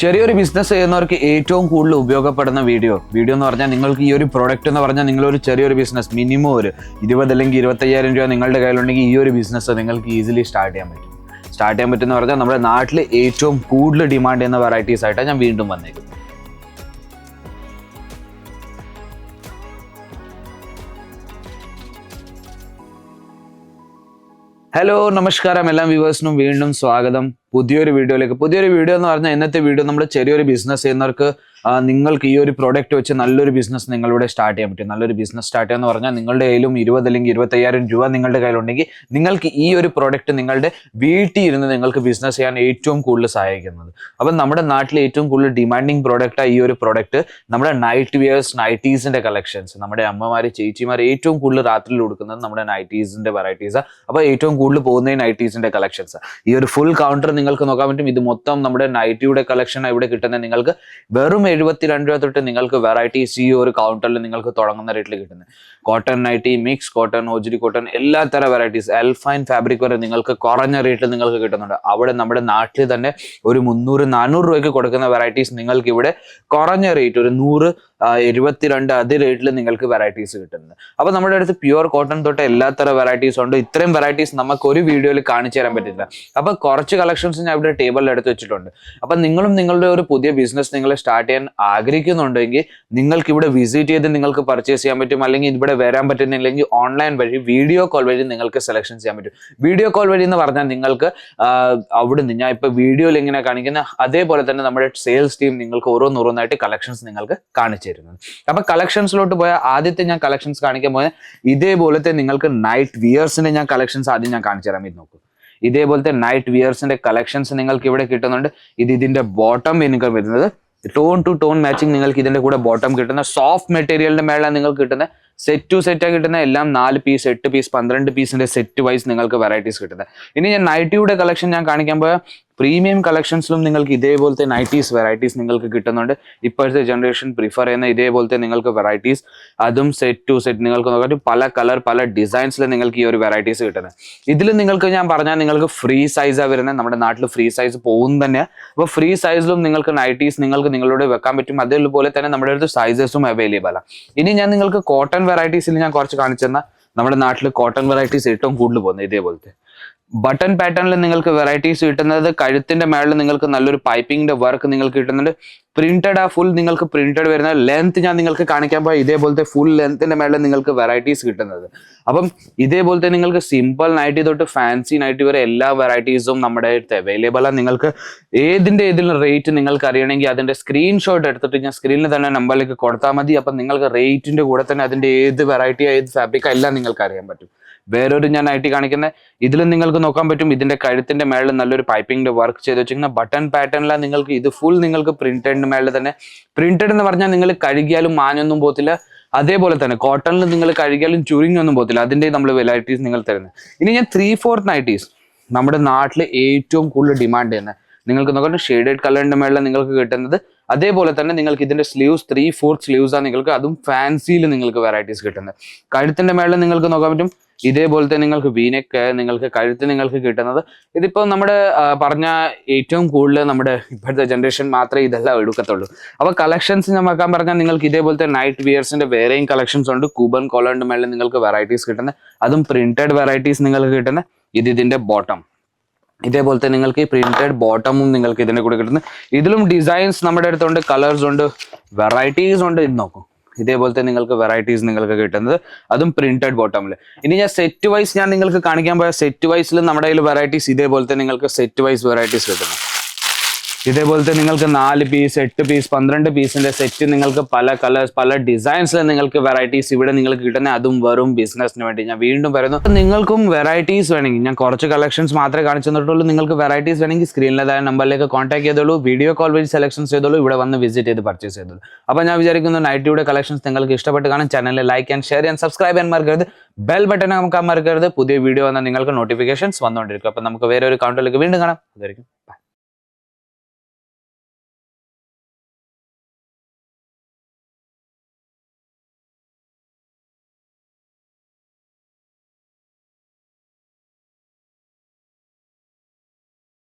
ചെറിയൊരു ബിസിനസ് ചെയ്യുന്നവർക്ക് ഏറ്റവും കൂടുതൽ ഉപയോഗപ്പെടുന്ന വീഡിയോ വീഡിയോ എന്ന് പറഞ്ഞാൽ നിങ്ങൾക്ക് ഈ ഒരു പ്രോഡക്റ്റ് എന്ന് പറഞ്ഞാൽ നിങ്ങളൊരു ചെറിയൊരു ബിസിനസ് മിനിമം ഒരു ഇരുപത് അല്ലെങ്കിൽ ഇരുപത്തയ്യായിരം രൂപ നിങ്ങളുടെ കയ്യിലുണ്ടെങ്കിൽ ഈ ഒരു ബിസിനസ് നിങ്ങൾക്ക് ഈസിലി സ്റ്റാർട്ട് ചെയ്യാൻ പറ്റും. സ്റ്റാർട്ട് ചെയ്യാൻ പറ്റുമെന്ന് പറഞ്ഞാൽ നമ്മുടെ നാട്ടിൽ ഏറ്റവും കൂടുതൽ ഡിമാൻഡ് ചെയ്യുന്ന വെറൈറ്റീസ് ആയിട്ടാണ് ഞാൻ വീണ്ടും വന്നേക്കുന്നത്. ഹലോ നമസ്കാരം. എല്ലാ വ്യൂവേഴ്സിനും വീണ്ടും സ്വാഗതം. പുതിയൊരു വീഡിയോയിലേക്ക്. പുതിയൊരു വീഡിയോ എന്ന് പറഞ്ഞാൽ ഇന്നത്തെ വീഡിയോ നമ്മൾ ചെറിയൊരു ബിസിനസ് ചെയ്യുന്നവർക്ക് നിങ്ങൾക്ക് ഈ ഒരു പ്രോഡക്റ്റ് വെച്ച് നല്ലൊരു ബിസിനസ് നിങ്ങളിവിടെ സ്റ്റാർട്ട് ചെയ്യാൻ പറ്റും. നല്ലൊരു ബിസിനസ് സ്റ്റാർട്ട് ചെയ്യാന്ന് പറഞ്ഞാൽ നിങ്ങളുടെ കയ്യിലും ഇരുപത് അല്ലെങ്കിൽ ഇരുപത്തയ്യായിരം രൂപ നിങ്ങളുടെ കയ്യിലുണ്ടെങ്കിൽ നിങ്ങൾക്ക് ഈ ഒരു പ്രോഡക്റ്റ് നിങ്ങളുടെ വീട്ടിൽ ഇരുന്ന് നിങ്ങൾക്ക് ബിസിനസ് ചെയ്യാൻ ഏറ്റവും കൂടുതൽ സഹായിക്കുന്നത്. അപ്പം നമ്മുടെ നാട്ടിൽ ഏറ്റവും കൂടുതൽ ഡിമാൻഡിങ് പ്രോഡക്റ്റാണ് ഈ ഒരു പ്രോഡക്റ്റ് നമ്മുടെ നൈറ്റ് വിയേഴ്സ് നൈറ്റീസിന്റെ കളക്ഷൻസ് നമ്മുടെ അമ്മമാർ ചേച്ചിമാർ ഏറ്റവും കൂടുതൽ രാത്രിയിൽ കൊടുക്കുന്നത് നമ്മുടെ നൈറ്റീസിന്റെ വെറൈറ്റീസാണ് അപ്പോൾ ഏറ്റവും കൂടുതൽ പോകുന്ന നൈറ്റീസിന്റെ കളക്ഷൻസ് ഈ ഒരു ഫുൾ കൗണ്ടർ നിങ്ങൾക്ക് നോക്കാൻ പറ്റും. ഇത് മൊത്തം നമ്മുടെ നൈറ്റിയുടെ കളക്ഷൻ ഇവിടെ കിട്ടുന്നത് നിങ്ങൾക്ക് വെറും എഴുപത്തിരണ്ട് രൂപ തൊട്ട് നിങ്ങൾക്ക് വെറൈറ്റീസ് ഈ ഒരു കൗണ്ടറിൽ നിങ്ങൾക്ക് തുടങ്ങുന്ന റേറ്റിൽ കിട്ടുന്നത്. കോട്ടൺ നൈറ്റി മിക്സ് കോട്ടൺ ഓജിരി കോട്ടൺ എല്ലാ തരം വെറൈറ്റീസ് എൽഫൈൻ ഫാബ്രിക് വരെ നിങ്ങൾക്ക് കുറഞ്ഞ റേറ്റിൽ നിങ്ങൾക്ക് കിട്ടുന്നുണ്ട്. അവിടെ നമ്മുടെ നാട്ടിൽ തന്നെ ഒരു മുന്നൂറ് നാനൂറ് രൂപയ്ക്ക് കൊടുക്കുന്ന വെറൈറ്റീസ് നിങ്ങൾക്ക് ഇവിടെ കുറഞ്ഞ റേറ്റ് ഒരു നൂറ് ആ, അതി റേറ്റിൽ നിങ്ങൾക്ക് വെറൈറ്റീസ് കിട്ടുന്നത്. അപ്പോൾ നമ്മുടെ അടുത്ത് പ്യുവർ കോട്ടൺ തൊട്ട് എല്ലാത്തരം തരം വെറൈറ്റീസ് ഉണ്ട്. ഇത്രയും വെറൈറ്റീസ് നമുക്ക് ഒരു വീഡിയോയിൽ കാണിച്ചു തരാൻ പറ്റില്ല. അപ്പോൾ കുറച്ച് കളക്ഷൻസ് ഞാൻ ഇവിടെ ടേബിളിൽ എടുത്ത് വെച്ചിട്ടുണ്ട്. അപ്പൊ നിങ്ങളും നിങ്ങളുടെ ഒരു പുതിയ ബിസിനസ് നിങ്ങൾ സ്റ്റാർട്ട് ചെയ്യാൻ ആഗ്രഹിക്കുന്നുണ്ടെങ്കിൽ നിങ്ങൾക്ക് ഇവിടെ വിസിറ്റ് ചെയ്ത് നിങ്ങൾക്ക് പർച്ചേസ് ചെയ്യാൻ പറ്റും. അല്ലെങ്കിൽ ഇവിടെ വരാൻ പറ്റുന്നില്ലെങ്കിൽ ഓൺലൈൻ വഴി വീഡിയോ കോൾ വഴി നിങ്ങൾക്ക് സെലക്ഷൻ ചെയ്യാൻ പറ്റും. വീഡിയോ കോൾ വഴി എന്ന് പറഞ്ഞാൽ നിങ്ങൾക്ക് അവിടെ നിന്ന് ഞാൻ ഇപ്പോൾ വീഡിയോയിൽ ഇങ്ങനെ കാണിക്കുന്ന അതേപോലെ തന്നെ നമ്മുടെ സെയിൽസ് ടീം നിങ്ങൾക്ക് ഓരോന്നോരോന്നായിട്ട് കളക്ഷൻസ് നിങ്ങൾക്ക് കാണിച്ചു തരുന്നത് അപ്പൊ കളക്ഷൻസിലോട്ട് പോയ ആദ്യത്തെ ഞാൻ കളക്ഷൻസ് കാണിക്കാൻ പോയ ഇതേപോലത്തെ നിങ്ങൾക്ക് നൈറ്റ് വിയേഴ്സിന്റെ ഞാൻ കളക്ഷൻസ് ആദ്യം ഞാൻ കാണിച്ചു തരാം. ഇത് നോക്കൂ. ഇതേപോലത്തെ നൈറ്റ് വിയേഴ്സിന്റെ കളക്ഷൻസ് നിങ്ങൾക്ക് ഇവിടെ കിട്ടുന്നുണ്ട്. ഇത് ഇതിന്റെ ബോട്ടം നിങ്ങൾക്ക് വരുന്നത്. ടോൺ ടു ടോൺ മാച്ചിങ് നിങ്ങൾക്ക് ഇതിന്റെ കൂടെ ബോട്ടം കിട്ടുന്ന സോഫ്റ്റ് മെറ്റീരിയലിന്റെ മേള നിങ്ങൾക്ക് കിട്ടുന്ന സെറ്റ് ടു സെറ്റ് കിട്ടുന്ന എല്ലാം നാല് പീസ് എട്ട് പീസ് പന്ത്രണ്ട് പീസിന്റെ സെറ്റ് വൈസ് നിങ്ങൾക്ക് വെറൈറ്റീസ് കിട്ടുന്നത് ഇനി ഞാൻ നൈറ്റിയുടെ കളക്ഷൻ ഞാൻ കാണിക്കാൻ പോയ പ്രീമിയം കളക്ഷൻസിലും നിങ്ങൾക്ക് ഇതേപോലത്തെ നൈറ്റീസ് വെറൈറ്റീസ് നിങ്ങൾക്ക് കിട്ടുന്നുണ്ട്. ഇപ്പോഴത്തെ ജനറേഷൻ പ്രിഫർ ചെയ്യുന്ന ഇതേപോലത്തെ നിങ്ങൾക്ക് വെറൈറ്റീസ് അതും സെറ്റ് ടു സെറ്റ് നിങ്ങൾക്ക് നോക്കാൻ പല കളർ പല ഡിസൈൻസിൽ നിങ്ങൾക്ക് ഈ ഒരു വെറൈറ്റീസ് കിട്ടുന്നത് ഇതിൽ നിങ്ങൾക്ക് ഞാൻ പറഞ്ഞാൽ നിങ്ങൾക്ക് ഫ്രീ സൈസാണ് വരുന്നത് നമ്മുടെ നാട്ടിൽ ഫ്രീ സൈസ് പോകും തന്നെ അപ്പോൾ ഫ്രീ സൈസിലും നിങ്ങൾക്ക് നൈറ്റീസ് നിങ്ങൾക്ക് നിങ്ങളോട് വെക്കാൻ പറ്റും. അതേപോലെ തന്നെ നമ്മുടെ അടുത്ത് സൈസസും അവൈലബിൾ ആണ് ഇനി ഞാൻ നിങ്ങൾക്ക് കോട്ടൺ വെറൈറ്റീസിൽ ഞാൻ കുറച്ച് കാണിച്ചു തന്ന നമ്മുടെ നാട്ടിൽ കോട്ടൺ വെറൈറ്റീസ് ഏറ്റവും കൂടുതൽ പോകുന്നത് ഇതേപോലത്തെ. ബട്ടൺ പാറ്റേണിൽ നിങ്ങൾക്ക് വെറൈറ്റീസ് കിട്ടുന്നത് കഴുത്തിന്റെ മേളിൽ നിങ്ങൾക്ക് നല്ലൊരു പൈപ്പിംഗിന്റെ വർക്ക് നിങ്ങൾക്ക് കിട്ടുന്നുണ്ട്. പ്രിന്റഡ് ആ ഫുൾ നിങ്ങൾക്ക് പ്രിന്റഡ് വരുന്ന ലെങ്ത് ഞാൻ നിങ്ങൾക്ക് കാണിക്കാൻ പോയി ഇതേപോലത്തെ ഫുൾ ലെങ്ത്തിന്റെ മേളിൽ നിങ്ങൾക്ക് വെറൈറ്റീസ് കിട്ടുന്നത്. അപ്പം ഇതേപോലത്തെ നിങ്ങൾക്ക് സിമ്പിൾ നൈറ്റി തൊട്ട് ഫാൻസി നൈറ്റി വരെ എല്ലാ വെറൈറ്റീസും നമ്മുടെ അടുത്ത് അവൈലബിൾ ആണ് നിങ്ങൾക്ക് ഏതിന്റെ ഏതിലും റേറ്റ് നിങ്ങൾക്ക് അറിയണമെങ്കിൽ അതിന്റെ സ്ക്രീൻഷോട്ട് എടുത്തിട്ട് ഞാൻ സ്ക്രീനിൽ തന്നെ നമ്പറിലേക്ക് കൊടുത്താൽ മതി. അപ്പം നിങ്ങൾക്ക് റേറ്റിന്റെ കൂടെ തന്നെ അതിന്റെ ഏത് വെറൈറ്റി ഏത് ഫാബ്രിക് എല്ലാം നിങ്ങൾക്ക് അറിയാൻ പറ്റും. വേറൊരു ഞാൻ ഐ ടി കാണിക്കുന്നത് ഇതിലും നിങ്ങൾക്ക് നോക്കാൻ പറ്റും. ഇതിന്റെ കഴുത്തിന്റെ മേളിൽ നല്ലൊരു പൈപ്പിംഗിന്റെ വർക്ക് ചെയ്ത് വെച്ചിരിക്കുന്ന ബട്ടൺ പാറ്റേണിലാണ് നിങ്ങൾക്ക് ഇത് ഫുൾ നിങ്ങൾക്ക് പ്രിന്റഡിന്റെ മേളിൽ തന്നെ. പ്രിന്റഡ് എന്ന് പറഞ്ഞാൽ നിങ്ങൾ കഴുകിയാലും മാഞ്ഞൊന്നും പോകത്തില്ല. അതേപോലെ തന്നെ കോട്ടണിൽ നിങ്ങൾ കഴുകിയാലും ചുരുങ്ങൊന്നും പോകത്തില്ല. അതിന്റെ നമ്മൾ വെറൈറ്റീസ് നിങ്ങൾ തരുന്നത് ഇനി ഞാൻ ത്രീ ഫോർത്ത് നൈറ്റീസ് നമ്മുടെ നാട്ടിൽ ഏറ്റവും കൂടുതൽ ഡിമാൻഡ് ചെയ്യുന്നത് നിങ്ങൾക്ക് നോക്കാൻ ഷെയ്ഡഡ് കളറിന്റെ മേളിൽ നിങ്ങൾക്ക് കിട്ടുന്നത്. അതേപോലെ തന്നെ നിങ്ങൾക്ക് ഇതിന്റെ സ്ലീവ്സ് ത്രീ ഫോർത്ത് സ്ലീവ്സ് ആണ് നിങ്ങൾക്ക് അതും ഫാൻസിയിൽ നിങ്ങൾക്ക് വെറൈറ്റീസ് കിട്ടുന്നത് കഴുത്തിന്റെ മേളിൽ നിങ്ങൾക്ക് നോക്കാൻ പറ്റും ഇതേപോലത്തെ നിങ്ങൾക്ക് വീനക്ക് നിങ്ങൾക്ക് കഴുത്ത് നിങ്ങൾക്ക് കിട്ടുന്നത്. ഇതിപ്പോ നമ്മുടെ പറഞ്ഞ ഏറ്റവും കൂടുതൽ നമ്മുടെ ഇപ്പോഴത്തെ ജനറേഷൻ മാത്രമേ ഇതെല്ലാം എടുക്കത്തുള്ളൂ. അപ്പോൾ കളക്ഷൻസ് വെക്കാൻ പറഞ്ഞാൽ നിങ്ങൾക്ക് ഇതേപോലത്തെ നൈറ്റ് വിയേഴ്സിന്റെ വേറെയും കളക്ഷൻസ് ഉണ്ട്. കൂബൻ കോളറിന്റെ മേളിൽ നിങ്ങൾക്ക് വെറൈറ്റീസ് കിട്ടുന്നത് അതും പ്രിന്റഡ് വെറൈറ്റീസ് നിങ്ങൾക്ക് കിട്ടുന്നത് ഇത് ഇതിന്റെ ബോട്ടം ഇതേപോലത്തെ നിങ്ങൾക്ക് ഈ പ്രിന്റഡ് ബോട്ടമും നിങ്ങൾക്ക് ഇതിന്റെ കൂടെ കിട്ടുന്നത് ഇതിലും ഡിസൈൻസ് നമ്മുടെ അടുത്തുണ്ട് കളേഴ്സ് ഉണ്ട് വെറൈറ്റീസ് ഉണ്ട്. ഇത് നോക്കും. ഇതേപോലത്തെ നിങ്ങൾക്ക് വെറൈറ്റീസ് നിങ്ങൾക്ക് കിട്ടുന്നത്. അതും പ്രിന്റഡ് ബോട്ടമിൽ ഇനി ഞാൻ സെറ്റ് വൈസ് ഞാൻ നിങ്ങൾക്ക് കാണിക്കാൻ പോയ സെറ്റ് വൈസിൽ നമ്മുടെ കയ്യിൽ വെറൈറ്റീസ് ഇതേപോലത്തെ നിങ്ങൾക്ക് സെറ്റ് വൈസ് വെറൈറ്റീസ് കിട്ടുന്നു. ഇതേപോലത്തെ നിങ്ങൾക്ക് നാല് പീസ് എട്ട് പീസ് പന്ത്രണ്ട് പീസിന്റെ സെറ്റ് നിങ്ങൾക്ക് പല കളേഴ്സ് പല ഡിസൈൻസിൽ നിങ്ങൾക്ക് വെറൈറ്റീസ് ഇവിടെ നിങ്ങൾക്ക് കിട്ടുന്ന. അതും വെറും ബിസിനസ്സിന് വേണ്ടി. ഞാൻ വീണ്ടും പറയുന്നു നിങ്ങൾക്കും വെറൈറ്റീസ് വേണമെങ്കിൽ ഞാൻ കുറച്ച് കളക്ഷൻസ് മാത്രമേ കാണിച്ചു തന്നിട്ടുള്ളൂ. നിങ്ങൾക്ക് വെറൈറ്റീസ് വേണമെങ്കിൽ സ്ക്രീനിലേതായ നമ്പറിലേക്ക് കോൺടാക്ട് ചെയ്തോളൂ. വീഡിയോ കോൾ വഴി സെലക്ഷൻസ് ചെയ്തോളൂ. ഇവിടെ വന്ന് വിസിറ്റ് ചെയ്ത് പർച്ചേസ് ചെയ്തോളൂ. അപ്പോൾ ഞാൻ വിചാരിക്കുന്നു നൈറ്റിയുടെ കളക്ഷൻസ് നിങ്ങൾക്ക് ഇഷ്ടപ്പെട്ട് കാണാൻ ചാനലിൽ like and share and subscribe ചെയ്യാൻ മറക്കരുത്. ബെൽ ബട്ടൺ നമുക്ക് മറക്കരുത്. പുതിയ വീഡിയോ വന്നാൽ നിങ്ങൾക്ക് നോട്ടിഫിക്കേഷൻസ് വന്നുകൊണ്ടിരിക്കും. അപ്പോൾ നമുക്ക് വേറെ ഒരു കൗണ്ടറിലേക്ക് വീണ്ടും കാണാം. അതായിരിക്കും